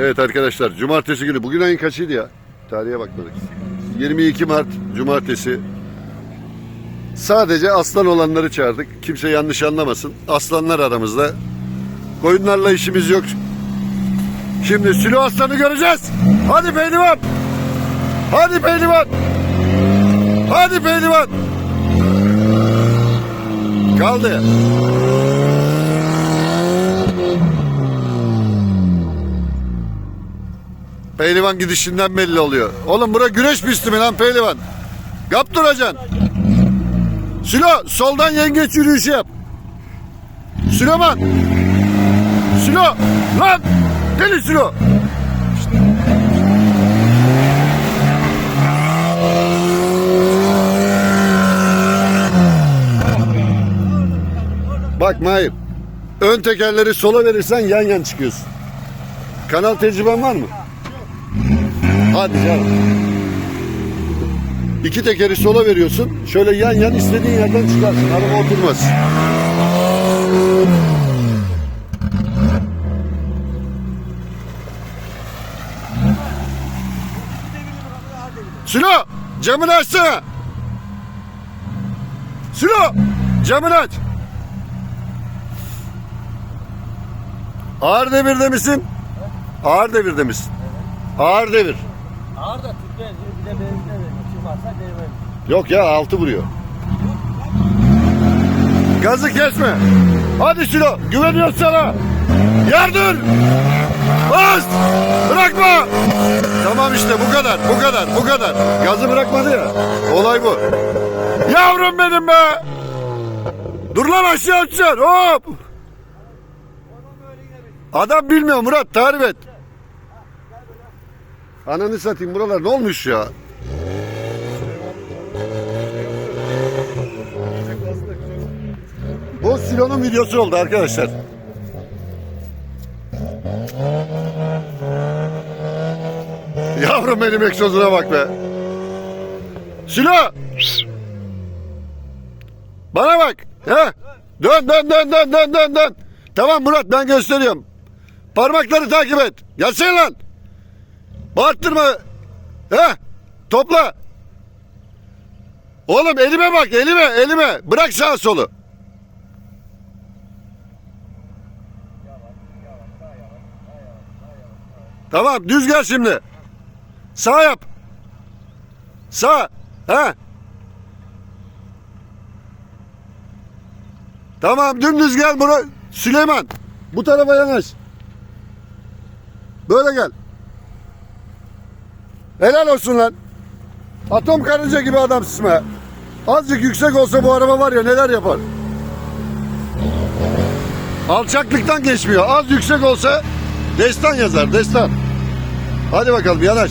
Evet arkadaşlar cumartesi günü bugün ayın kaçıydı ya? Tarihe bakmadık. 22 Mart cumartesi. Sadece aslan olanları çağırdık. Kimse yanlış anlamasın. Aslanlar aramızda. Koyunlarla işimiz yok. Şimdi sülü aslanı göreceğiz. Hadi pehlivan. Hadi pehlivan. Hadi pehlivan. Kaldı. Pehlivan gidişinden belli oluyor. Oğlum bura güreş pisti mi lan pehlivan? Kaptıracaksın. Sülo soldan yengeç yürüyüşü yap. Süleyman. Sülo. Lan. Deli Sülo. Bak Mahir. Ön tekerleri sola verirsen yan yan çıkıyorsun. Kanal tecrüben var mı? Hadi canım. İki tekeri sola veriyorsun. Şöyle yan yan istediğin yerden çıkarsın. Araba oturmaz. Sülo camını açsana. Sülo camını aç. Ağır devirde misin? Ağır devirde misin? Ağır devir. Ağır da tüpler bir de benimle verin. Kim varsa devrem. Yok ya altı vuruyor. Gazı kesme. Hadi Sülo güveniyoruz sana. Yardır. Bas. Bırakma. Tamam işte bu kadar bu kadar bu kadar. Gazı bırakmadı ya. Olay bu. Yavrum benim be. Dur lan aşağı uçacaksın hop. Adam bilmiyor Murat tarif et. Ananı satayım buralar ne olmuş ya? Bu Silo'nun videosu oldu arkadaşlar. Yavrum benim egzozuna bak be. Silo! Bana bak. He? Dön dön dön dön dön dön dön. Tamam Murat ben gösteriyorum. Parmakları takip et. Gelsene lan. Bağırttırma. He? Topla. Oğlum elime bak elime elime. Bırak sağa solu. Tamam düz gel şimdi. Sağ yap. Sağ. Ha. Tamam dümdüz gel bura. Süleyman. Bu tarafa yanaş. Böyle gel. Helal olsun lan. Atom karınca gibi adamsın be. Azıcık yüksek olsa bu araba var ya neler yapar. Alçaklıktan geçmiyor. Az yüksek olsa destan yazar destan. Hadi bakalım yanaş.